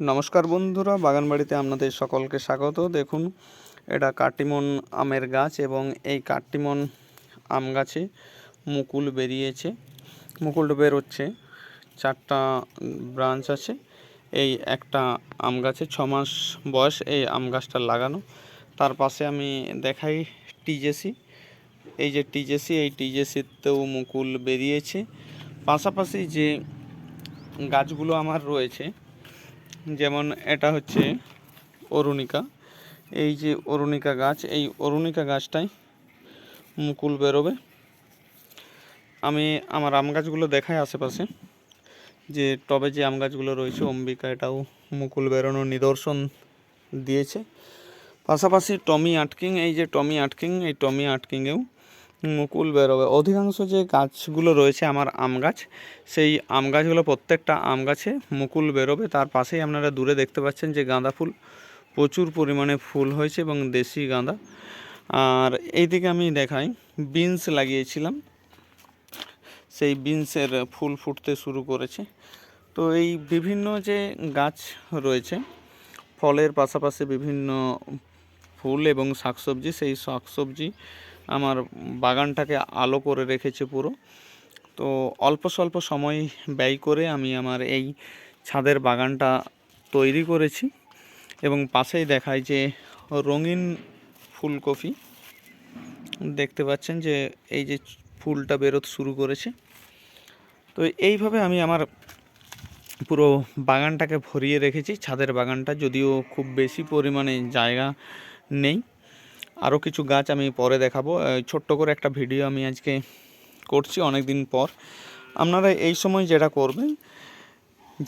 নমস্কার বন্ধুরা, বাগানবাড়িতে আপনাদের সকলকে স্বাগত। দেখুন, এটা কাটিমন আমের গাছ এবং এই কাটিমন আম গাছে মুকুল বেরিয়েছে। মুকুল বেরোচ্ছে, চারটা ব্রাঞ্চ আছে। এই একটা আম গাছে ছ মাস বয়স এই আম গাছটা লাগানো। তার পাশে আমি দেখাই টিজেসি এই যে টিজেসি এই টিজেসিতেও মুকুল বেরিয়েছে। পাশাপাশি যে গাছগুলো আমার রয়েছে যেমন এটা হচ্ছে অরুণিকা। এই যে অরুণিকা গাছ, এই অরুণিকা গাছটাই মুকুল বেরোবে। আমি আমার আম গাছগুলো দেখাই আশেপাশে, যে টবে যে আম গাছগুলো রয়েছে, অম্বিকা এটাও মুকুল বেরোনোর নিদর্শন দিয়েছে। পাশাপাশি টমি আটকিং, এই যে টমি আটকিং, এই টমি আটকিংয়েও মুকুল বেরোবে। অধিকাংশ যে গাছগুলো রয়েছে আমার আম গাছ, সেই আম গাছগুলো প্রত্যেকটা আম গাছে মুকুল বেরোবে। তার পাশেই আপনারা দূরে দেখতে পাচ্ছেন যে গাঁদা ফুল, প্রচুর পরিমাণে ফুল হয়েছে এবং দেশি গাঁদা। আর এইদিকে আমি দেখাই, বিনস লাগিয়েছিলাম। সেই বিনসের ফুল ফুটতে শুরু করেছে। তো এই বিভিন্ন যে গাছ রয়েছে, ফলের পাশাপাশি বিভিন্ন ফুল এবং শাকসবজি, সেই শাকসবজি আমার বাগানটাকে আলো করে রেখেছে পুরো। তো অল্প স্বল্প সময় ব্যয় করে আমি আমার এই ছাদের বাগানটা তৈরি করেছি এবং পাশেই দেখায় যে রঙিন ফুলকপি। দেখতে পাচ্ছেন যে এই যে ফুলটা বেরোতে শুরু করেছে। তো এইভাবে আমি আমার পুরো বাগানটাকে ভরিয়ে রেখেছি। ছাদের বাগানটা যদিও খুব বেশি পরিমাণে জায়গা নেই। আরও কিছু গাছ আমি পরে দেখাবো। ছোট্ট করে একটা ভিডিও আমি আজকে করছি অনেক দিন পর। আপনারা এই সময় যেটা করবেন,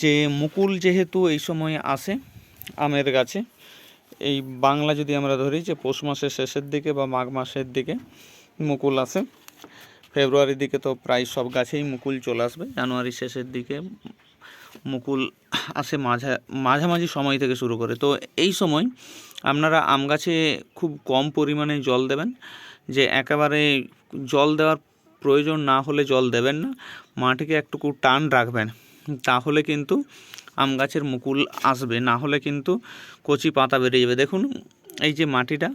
যে মুকুল যেহেতু এই সময় আসে আমের গাছে, এই বাংলা যদি আমরা ধরি যে পৌষ মাসের শেষের দিকে বা মাঘ মাসের দিকে মুকুল আসে, ফেব্রুয়ারির দিকে তো প্রায় সব গাছেই মুকুল চলে আসবে জানুয়ারি শেষের দিকে মুকুল আসে মাঝা, মাঝামাঝি সময় থেকে শুরু করে। তো এই সময় আপনারা আম গাছে খুব কম পরিমাণে জল দেবেন, যে একেবারে জল দেওয়ার প্রয়োজন না হলে জল দেবেন না, মাটিকে একটুকু টান রাখবেন, তাহলে কিন্তু আম গাছের মুকুল আসবে, না হলে কিন্তু কচি পাতা বেরিয়ে যাবে। দেখুন, এই যে মাটিটা,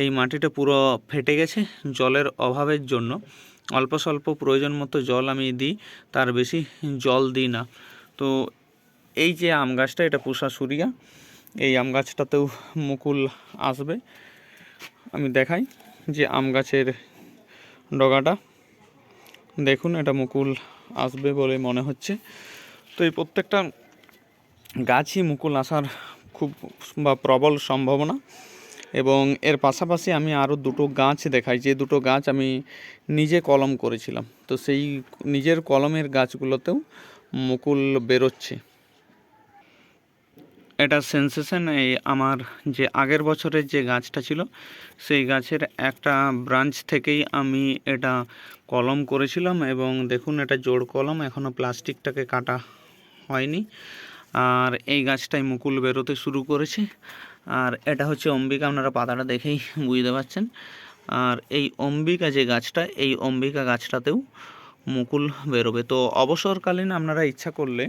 এই মাটিটা পুরো ফেটে গেছে জলের অভাবের জন্য। অল্প স্বল্প প্রয়োজন মতো জল আমি দিই, তার বেশি জল দিই না। তো এই যে আম গাছটা, এটা পুষা সুরিয়া এই আম গাছটাতেও মুকুল আসবে। আমি দেখাই যে আম গাছের ডগাটা। দেখুন, এটা মুকুল আসবে বলে মনে হচ্ছে। তো এই প্রত্যেকটা গাছই মুকুল আসার খুব বা প্রবল সম্ভাবনা এবং এর পাশাপাশি আমি আরও দুটো গাছ দেখাই। যে দুটো গাছ আমি নিজে কলম করেছিলাম। তো সেই নিজের কলমের গাছগুলোতেও মুকুল বেরোচ্ছে। এটা সেন্সেশন এই আমার যে আগের বছরের যে গাছটা ছিল, সেই গাছের একটা ব্রাঞ্চ থেকেই আমি এটা কলম করেছিলাম এবং দেখুন এটা জোর কলম এখনও প্লাস্টিকটাকে কাটা হয়নি। আর এই গাছটাই মুকুল বেরোতে শুরু করেছে। আর এটা হচ্ছে অম্বিকা, আপনারা পাতাটা দেখেই বুঝতে পারছেন। আর এই অম্বিকা যে গাছটা, এই অম্বিকা গাছটাতেও মুকুল বেরোবে। তো অবসরকালীন আপনারা ইচ্ছা করলে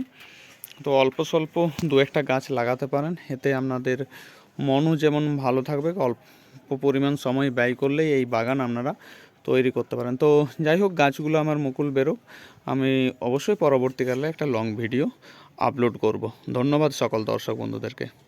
তো অল্প স্বল্প দু একটা গাছ লাগাতে পারেন। এতে আপনাদের মনও যেমন ভালো থাকবে, অল্প পরিমাণ সময় ব্যয় করলেই এই বাগান আপনারা তৈরি করতে পারেন। তো যাই হোক, গাছগুলো আমার মুকুল বেরোক। আমি অবশ্যই পরবর্তীকালে একটা লং ভিডিও আপলোড করব। ধন্যবাদ সকল দর্শক বন্ধুদেরকে।